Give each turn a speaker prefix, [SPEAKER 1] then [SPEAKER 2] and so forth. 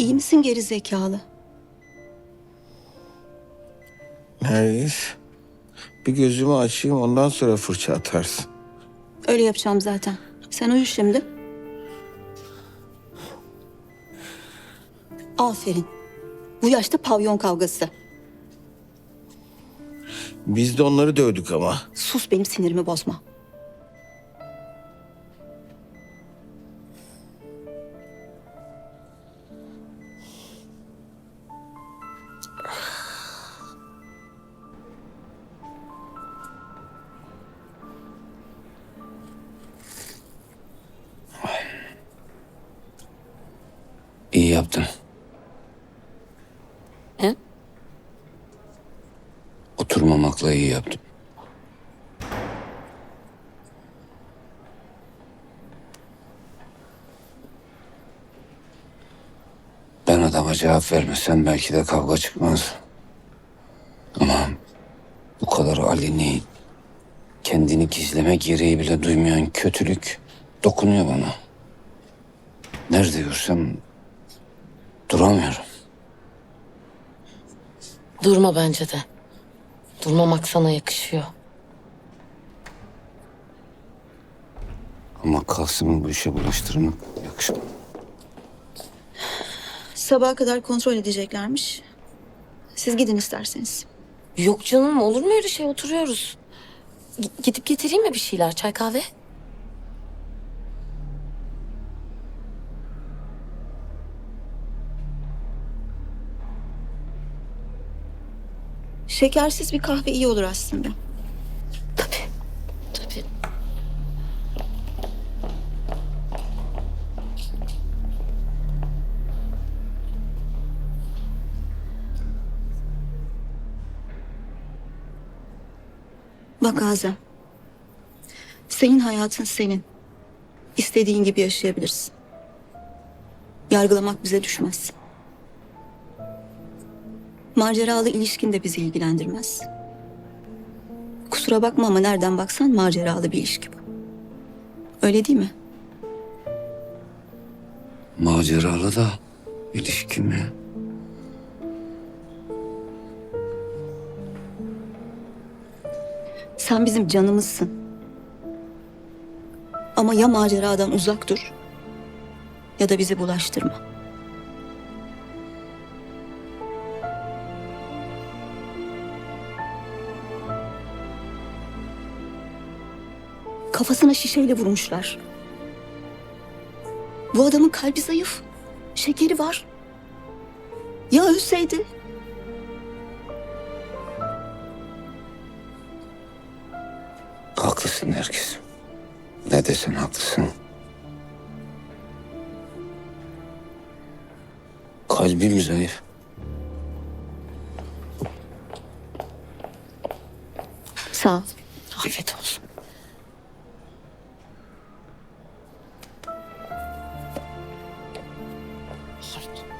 [SPEAKER 1] İyi misin geri zekalı?
[SPEAKER 2] Nergis. Bir gözümü açayım ondan sonra fırça atarsın.
[SPEAKER 1] Öyle yapacağım zaten. Sen uyu şimdi. Aferin. Bu yaşta pavyon kavgası.
[SPEAKER 2] Biz de onları dövdük ama.
[SPEAKER 1] Sus benim sinirimi bozma.
[SPEAKER 3] Yaptın.
[SPEAKER 1] He?
[SPEAKER 3] Oturmamakla iyi yaptım. Ben adama cevap vermesem belki de kavga çıkmaz. Ama bu kadar aleni, kendini gizleme gereği bile duymayan kötülük dokunuyor bana. Nerede görsem duramıyorum.
[SPEAKER 4] Durma bence de. Durmamak sana yakışıyor.
[SPEAKER 3] Ama Kasım'ı bu işe bulaştırmak yakışmıyor.
[SPEAKER 1] Sabaha kadar kontrol edeceklermiş. Siz gidin isterseniz.
[SPEAKER 4] Yok canım olur mu öyle şey oturuyoruz. G- gidip getireyim mi bir şeyler çay kahve?
[SPEAKER 1] Şekersiz bir kahve iyi olur aslında.
[SPEAKER 4] Tabii. Tabii.
[SPEAKER 1] Bak Azem. Senin hayatın senin. İstediğin gibi yaşayabilirsin. Yargılamak bize düşmez. Maceralı ilişkin de bizi ilgilendirmez. Kusura bakma ama nereden baksan maceralı bir ilişki bu. Öyle değil mi?
[SPEAKER 3] Maceralı da ilişki mi?
[SPEAKER 1] Sen bizim canımızsın. Ama ya maceradan uzak dur ya da bizi bulaştırma. Kafasına şişeyle vurmuşlar. Bu adamın kalbi zayıf. Şekeri var. Ya ölseydi?
[SPEAKER 3] Haklısın herkes. Ne desen haklısın. Kalbim zayıf.
[SPEAKER 1] Sağ ol.
[SPEAKER 4] Afiyet olsun. 씨.